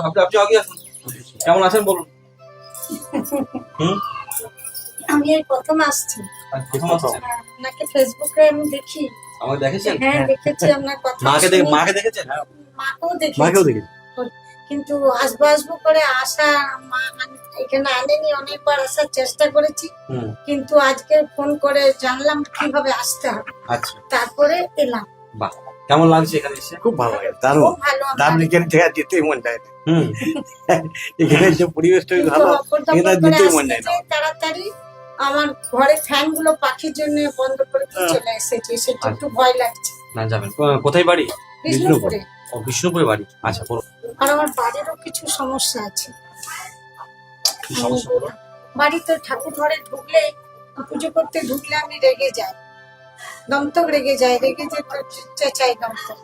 আপনি আপনি আগে আসুন। কেমন আছেন বলুন। হুম? আমি এই প্রথম আসছি। প্রথম আসছেন আপনাকে ফেসবুকে আমি দেখি। আমাকে দেখেছেন? হ্যাঁ দেখেছি আপনার কথা মাকে দেখে মাকে দেখেছেন? মাকেও দেখি মাকেও দেখি কিন্তু আসব আসব করে আসা মা এখানে আনেনি অনেকবার আসার চেষ্টা করেছি। কিন্তু আজকে ফোন করে জানলাম কীভাবে আসতে হবে। আচ্ছা। তারপরে এলাম। বাহ কেমন লাগছে এখানে এসে? খুব ভালো লাগে দারুণ। দারুণ। এখানে যেতেই মন। হুম। এখানে যে পরিবেশটা ভালো। দপ্তর করে মন যায় না। তাড়াতাড়ি আমার ঘরে ফ্যানগুলো পাখির জন্য বন্ধ করে হ্যাঁ। চলে এসেছি সেটা একটু ভয় লাগছে। না যাবেন। কোথায় বাড়ি? বিষ্ণুপুরে। ও বিষ্ণুপুরে বাড়ি? আচ্ছা বলো আর আমার বাড়িরও কিছু সমস্যা আছে। কি সমস্যা বাড়িতে ঠাকুর ঘরে ঢুকলে পুজো করতে ঢুকলে আমি রেগে যাই। দমতক রেগে যায় রেগে যে চেঁচাই দমতক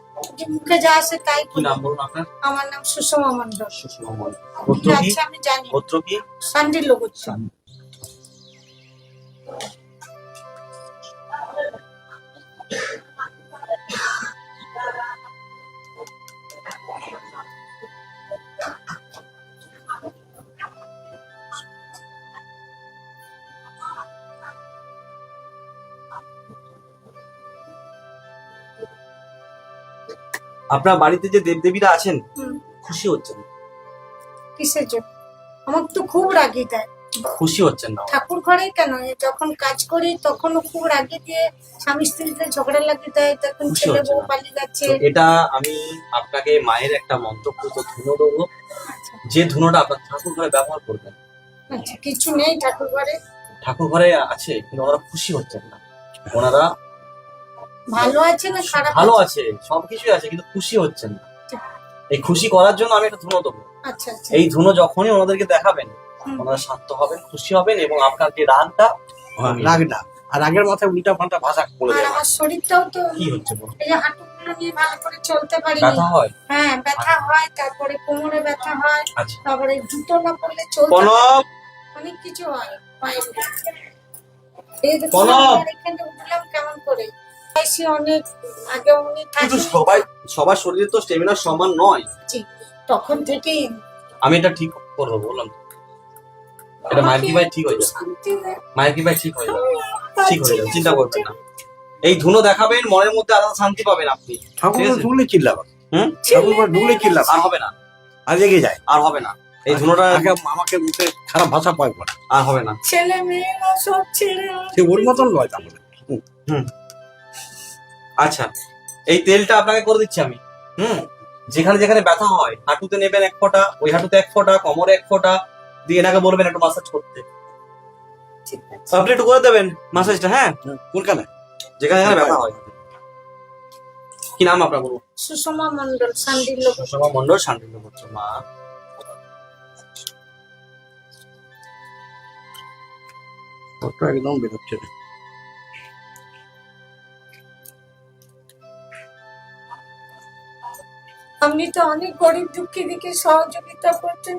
মুখে যা আসে তাই কি নাম বলুন আপনার? আমার নাম সুষমা মন্ডল সুষমা মন্ডল গোত্র কি? আমি জানি। গোত্র কি? সান্ডিল আপনার বাড়িতে যে দেবদেবীরা আছেন খুশি হচ্ছেন কিসের জন্য? আমার তো খুব রাগি দেয় খুশি হচ্ছেন না? ঠাকুর ঘরে কেন? যখন কাজ করি তখনও খুব রাগি দিয়ে স্বামী স্ত্রীতে ঝগড়া লাগিয়ে দেয় তখন ছেলে বউ পালিয়ে যাচ্ছে। এটা আমি আপনাকে মায়ের একটা মন্তব্য তো ধুনো দেবো আচ্ছা, যে ধুনোটা আপনার ঠাকুর ঘরে ব্যবহার করবেন আচ্ছা কিছু নেই ঠাকুর ঘরে। ঠাকুর ঘরে আছে কিন্তু ওনারা খুশি হচ্ছেন না। ওনারা ভালো আছে না খারাপ ভালো আছে? সবকিছুই আছে কিন্তু খুশি হচ্ছেন না। এই খুশি করার জন্য আমি একটা ধুনো দেবো। আচ্ছা আচ্ছা। এই ধুনো যখনই ওনাদেরকে দেখাবেন। ওনারা শান্ত হবেন খুশি হবেন এবং আপনার যে রাগটা রাগ না আর আগের মাথায় উল্টা পাল্টা ভাষা বলে দেয় আমার শরীরটাও তো কি হচ্ছে? এই যে হাঁটুগুলো নিয়ে ভালো করে চলতে পারি। ব্যথা হয়? হ্যাঁ ব্যথা হয় তারপরে কোমরে ব্যথা হয় আচ্ছা। তারপরে জুতো না পরলে চলতে কোনো পারি অনেক কিছু হয়। পায়ে এই প্রণব! এখানে উঠলাম কেমন করে? অনেক আগে উনি কিন্তু সবাই সবার শরীরে তো স্টেমিনা সমান নয়। তখন থেকেই আমি এটা ঠিক করে দেবো বললাম। এটা মায়ের কি ভাই ঠিক হয়ে যাবে। শান্তি মায়ের কি ভাই ঠিক হয়ে যাবে। ঠিক হয়ে যাবে চিন্তা করবেন না। এই ধুনো দেখাবেন মনের মধ্যে আলাদা শান্তি পাবেন আপনি। ঠাকুর ঠিক আছে। ঢুকলে চিল্লাবা হুম? ঠাকুর ঢুকলে চিল্লাবা আর হবে না। আর রেগে যায়? আর হবে না। এই ধুনোটা আমাকে মুখে খারাপ ভাষা পায় বলে। আর হবে না। ছেলে মেয়েরা সব ছেড়ে সে ওর মতন নয় তাহলে। আচ্ছা এই তেলটা আপনাকে করে দিচ্ছি আমি। হুম? যেখানে যেখানে ব্যথা হয় হাঁটুতে নেবেন এক ফোঁটা ওই হাঁটুতে এক ফোঁটা কোমরে এক ফোঁটা দিয়ে এনাকে বলবেন একটু মাসাজ করতে। আপনি একটু করে দেবেন মাসাজটা হ্যাঁ? কোনখানে? যেখানে যেখানে ব্যথা হয়। কি নাম আপনার বলুন? সুষমা মন্ডল শান্তির লোক সুষমা মন্ডল শান্তি করছ মা। একদম বেরোচ্ছে না আপনি তো অনেক গরিব দুঃখী দিকে সহযোগিতা করছেন।